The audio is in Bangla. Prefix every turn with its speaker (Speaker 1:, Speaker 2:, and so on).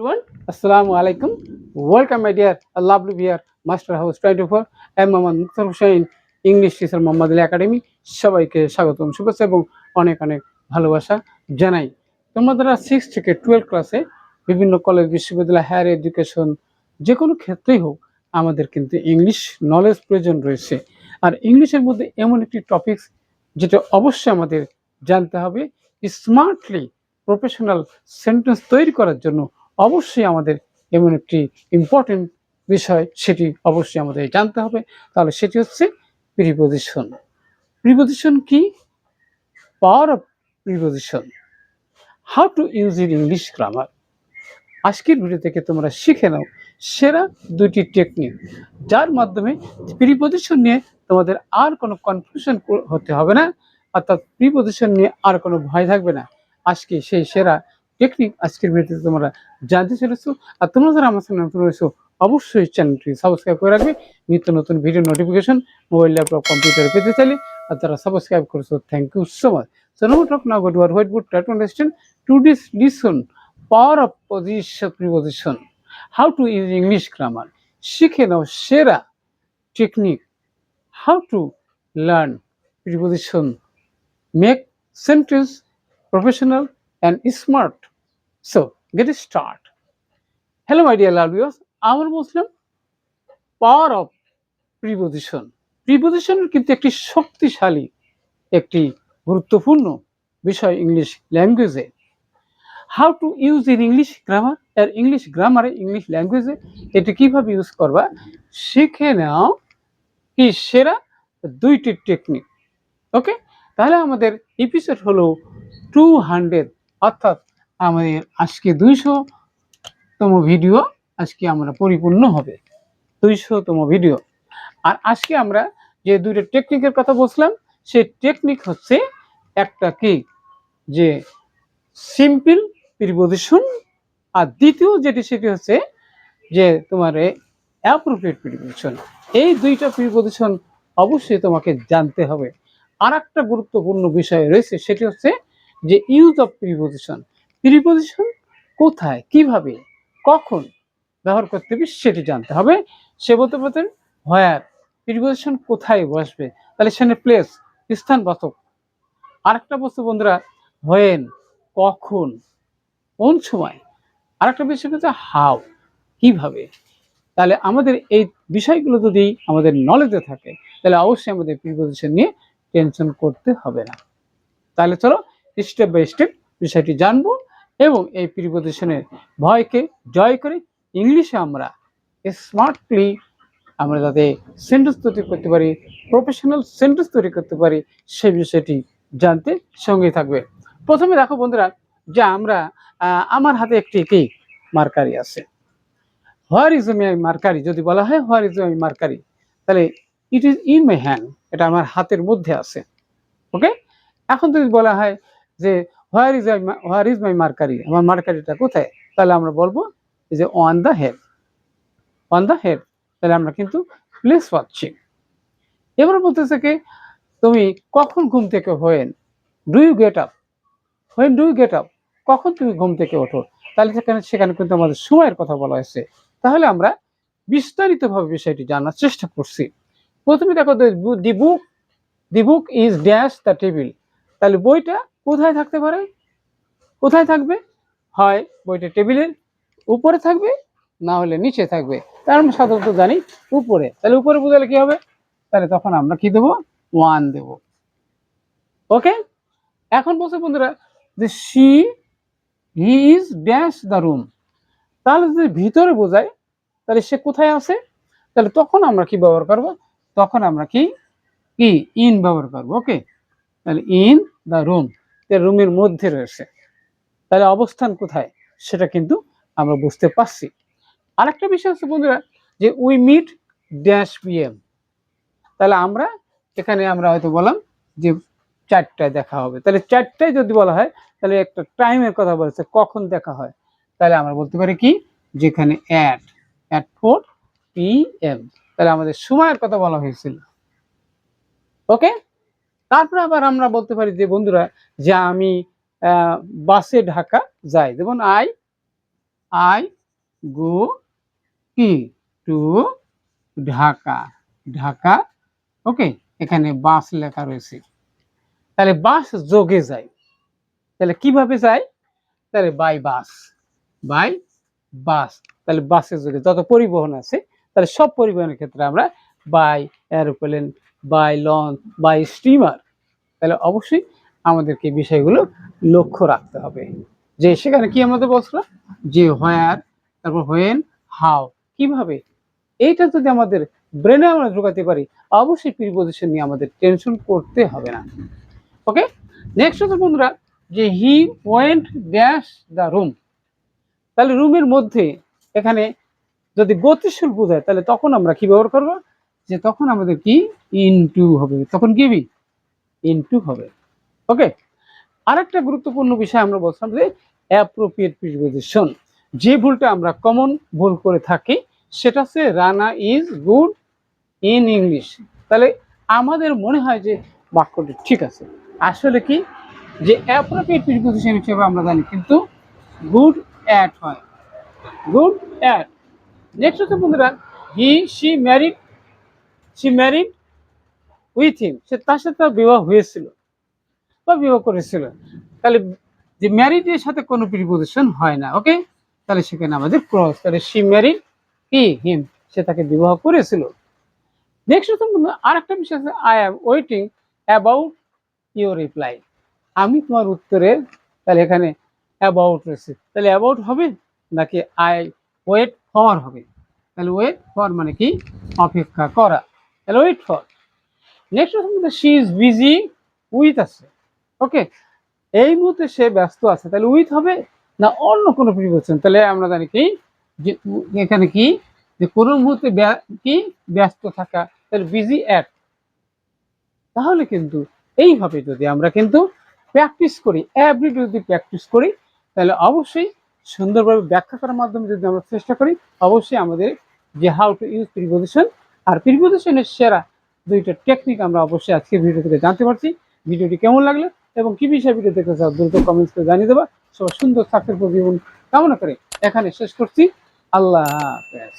Speaker 1: Assalamu alaikum. Welcome, my dear lovely dear Master House 24. I Mohammad Mukhtar Hussain, English teacher Mohammad Ali academy সবাইকে স্বাগতম শুভেচ্ছা এবং অনেক অনেক ভালোবাসা জানাই তোমরা যারা সিক্স থেকে টুয়েলভ ক্লাসে বিভিন্ন কলেজ বিশ্ববিদ্যালয় হায়ার এডুকেশন যে কোনো ক্ষেত্রেই হোক আমাদের কিন্তু ইংলিশ নলেজ প্রয়োজন রয়েছে আর ইংলিশের মধ্যে এমন একটি টপিকস যেটা অবশ্যই আমাদের জানতে হবে স্মার্টলি প্রফেশনাল সেন্টেন্স তৈরি করার জন্য অবশ্যই আমাদের এমন একটি ইম্পর্টেন্ট বিষয়, সেটি অবশ্যই আমাদের জানতে হবে। তাহলে সেটি হচ্ছে প্রিপোজিশন প্রিপোজিশন কি? Power of preposition how to use in English grammar আজকের ভিডিও থেকে তোমরা শিখে নাও সেরা দুইটি টেকনিক যার মাধ্যমে প্রিপোজিশন নিয়ে তোমাদের আর কোনো কনফিউশন হতে হবে না, অর্থাৎ প্রিপোজিশন নিয়ে আর কোনো ভয় থাকবে না। আজকে সেই সেরা টেকনিক আজকের ভিডিওতে তোমরা জানতে চলেছো। আর তোমরা যারা আমার সঙ্গে নতুন রয়েছো, অবশ্যই চ্যানেলটি সাবস্ক্রাইব করে রাখবে। নিত্য নতুন ভিডিও নোটিফিকেশন মোবাইল ল্যাপটপ কম্পিউটারে পেতে চাইলে, আর তারা সাবস্ক্রাইব করেছ thank you so much so no talk now go to our white board try to understand to this listen power of position preposition how to use English grammar শিখে নাও সেরা technique how to learn preposition make sentence professional and smart. So, get start. Hello, my dear viewers. আমার বলছিলাম পাওয়ার অফ প্রিপোজিশন প্রিপোজিশনের কিন্তু একটি শক্তিশালী একটি গুরুত্বপূর্ণ বিষয় ইংলিশ ল্যাঙ্গুয়েজে how to use in English grammar R English গ্রামারে ইংলিশ ল্যাঙ্গুয়েজে এটি কীভাবে ইউজ করবা? শিখে নাও কি সেরা দুইটি টেকনিক ওকে তাহলে আমাদের এপিসোড হলো টু হান্ড্রেড অর্থাৎ আমাদের আজকে দুইশো তম ভিডিও আজকে আমরা পরিপূর্ণ হবে। দুইশোতম ভিডিও। আর আজকে আমরা যে দুইটা টেকনিকের কথা বলছিলাম, সেই টেকনিক হচ্ছে একটা কি? যে সিম্পল প্রিপোজিশন আর দ্বিতীয় যেটি সেটি হচ্ছে যে তোমার অ্যাপ্রোপ্রিয়েট প্রিপোজিশন এই দুইটা প্রিপোজিশন অবশ্যই তোমাকে জানতে হবে। আর একটা গুরুত্বপূর্ণ বিষয় রয়েছে, সেটি হচ্ছে যে ইউজ অফ প্রিপোজিশন প্রিপোজিশন কোথায়? কীভাবে? কখন? ব্যবহার করতে হবে, সেটি জানতে হবে। সে বলতে পারতেন হোয়ার প্রিপোজিশন কোথায় বসবে? তাহলে সেখানে প্লেস স্থান বাচক আরেকটা বস্তু বন্ধুরা হোয়েন কখন? কোন সময়? আরেকটা বিষয় হচ্ছে হাউ কীভাবে? তাহলে আমাদের এই বিষয়গুলো যদি আমাদের নলেজে থাকে, তাহলে অবশ্যই আমাদের প্রিপোজিশন নিয়ে টেনশন করতে হবে না। তাহলে চলো স্টেপ বাই স্টেপ বিষয়টি জানব এবং এই প্রিপোজিশনের ভয়কে জয় করে ইংলিশে আমরা স্মার্টলি আমরা যাতে সেন্টেন্স তৈরি করতে পারি প্রফেশনাল সেন্টেন্স তৈরি করতে পারি সেই বিষয়টি জানতে সঙ্গে থাকবে। প্রথমে দেখো বন্ধুরা যে আমরা আমার হাতে একটি কি? মার্কারি আছে। Where is my marker? যদি বলা হয় হোয়ার ইজ মাই মার্কারি? তাহলে it is in my hand এটা আমার হাতের মধ্যে আছে। ওকে এখন যদি বলা হয় যে where is where is my marker আমার মার্কারিটা কোথায়? তাহলে আমরা বলব যে on the head on the head তাহলে আমরা কিন্তু প্লেস পাচ্ছি। এবার বলতেছে কি, তুমি কখন ঘুম থেকে when do you get up when do you get up কখন তুমি ঘুম থেকে ওঠো? তাহলে সেখানে সেখানে কিন্তু আমাদের সময়ের কথা বলা হয়েছে। তাহলে আমরা বিস্তারিতভাবে বিষয়টি জানার চেষ্টা করছি। প্রথমে দেখো the book the book is dash the table তাহলে বইটা কোথায় থাকতে পারে? কোথায় থাকবে? হয় বইটা টেবিলের উপরে থাকবে, না হলে নিচে থাকবে। তার আমরা সাধারণত জানি উপরে। তাহলে উপরে বোঝালে কি হবে? তাহলে তখন আমরা কি দেবো? ওয়ান দেব। ওকে? এখন বলছে বন্ধুরা যে see he is dash the room. তাহলে যদি ভিতরে বোঝায়, তাহলে সে কোথায় আছে? তাহলে তখন আমরা কি ব্যবহার করব? তখন আমরা কি? কি? ইন ব্যবহার করব। ওকে? তাহলে ইন দ্য রুম। রুমের মধ্যে রয়েছে। তাহলে অবস্থান কোথায়? সেটা কিন্তু আমরা বুঝতে পারছি। আরেকটা বিষয় হচ্ছে বন্ধুরা, যে উই মিট ড্যাশ পিএম তাহলে আমরা, এখানে আমরা হয়তো বললাম যে চারটায় দেখা হবে। তাহলে চারটায় যদি বলা হয়, তাহলে একটা টাইমের কথা বলেছে, কখন দেখা হয়? তাহলে আমরা বলতে পারি কি? যেখানে at at four P M তাহলে আমাদের সময়ের কথা বলা হয়েছিল। ওকে তারপরে আবার আমরা বলতে পারি যে, বন্ধুরা, যে আমি বাসে ঢাকা যাই। যেমন আই আই গো কি টু ঢাকা। ঢাকা, ওকে, এখানে বাস লেখা রয়েছে। তাহলে বাস যোগে যায় তাহলে কীভাবে যায় তাহলে বাই বাস বাই বাস। তাহলে বাসের যোগে যত পরিবহন আছে, তাহলে সব পরিবহনের ক্ষেত্রে আমরা by, aeroplane by launch by steamer তাহলে অবশ্যই আমাদেরকে বিষয়গুলো লক্ষ্য রাখতে হবে। যে সেখানে কি আমাদের বলছিলাম? যে হোয়ার তারপর হোয়েন হাউ কীভাবে? এইটা যদি আমাদের ব্রেনে আমরা ঢোকাতে পারি, অবশ্যই প্রিপোজিশন নিয়ে আমাদের টেনশন করতে হবে না। ওকে নেক্সট হচ্ছে বন্ধুরা, যে he went dash the room তাহলে রুমের মধ্যে এখানে যদি গতিশীল বোঝায়, তাহলে তখন আমরা কি ব্যবহার করব? যে তখন আমাদের কি? ইনটু হবে। তখন কি ইনটু হবে। ওকে আরেকটা গুরুত্বপূর্ণ বিষয় আমরা বলছিলাম যে অ্যাপ্রোপ্রিয়েট প্রিপোজিশন যে ভুলটা আমরা কমন ভুল করে থাকি, সেটা হচ্ছে Rana is good in English তাহলে আমাদের মনে হয় যে বাক্যটি ঠিক আছে। আসলে কি? যে অ্যাপ্রোপ্রিয়েট প্রিপোজিশন হিসেবে আমরা জানি, কিন্তু গুড অ্যাট হয়। গুড অ্যাট নেক্সট হচ্ছে বন্ধুরা he she married she married with him সে তার সাথে তার বিবাহ হয়েছিল বা বিবাহ করেছিল। তাহলে যে ম্যারিডের সাথে কোনো প্রিপোজিশন হয় না ওকে তাহলে সেখানে আমাদের ক্রস তাহলে শি ম্যারিড কি হিম সে তাকে বিবাহ করেছিল। নেক্সট হচ্ছে বন্ধুরা আরেকটা বিষয় আছে I am waiting about your reply আমি তোমার উত্তরে, তাহলে এখানে অ্যাবাউট রয়েছে। তাহলে অ্যাবাউট হবে নাকি আই ওয়েট ফর হবে? তাহলে ওয়েট ফর মানে কি? অপেক্ষা করা। তাহলে ওয়েট ফর নেক্সট হচ্ছে শি ইজ বিজি উইথ আছে ওকে এই মুহূর্তে সে ব্যস্ত আছে, তাহলে উইথ হবে না অন্য কোনো প্রিপোজিশন তাহলে আমরা জানি কি? যে এখানে কি? যে কোনো মুহূর্তে কি? ব্যস্ত থাকা, তাহলে বিজি অ্যাট তাহলে কিন্তু এইভাবে যদি আমরা কিন্তু প্র্যাকটিস করি এভরিডে যদি প্র্যাকটিস করি, তাহলে অবশ্যই সুন্দরভাবে ব্যাখ্যা করার মাধ্যমে যদি আমরা চেষ্টা করি, অবশ্যই আমাদের যে হাউ টু ইউজ প্রিপোজিশন আর প্রিপোজিশনের সেরা দুইটা টেকনিক আমরা অবশ্যই আজকে ভিডিও থেকে জানতে পারছি। ভিডিওটি কেমন লাগল এবং কি বিষয়ে ভিডিও দেখতে চাও দ্রুত কমেন্টস করে জানিয়ে দেবা। সবার সুন্দর সাকসেসফুল জীবন কামনা করে এখানে শেষ করছি। আল্লাহ হাফেজ।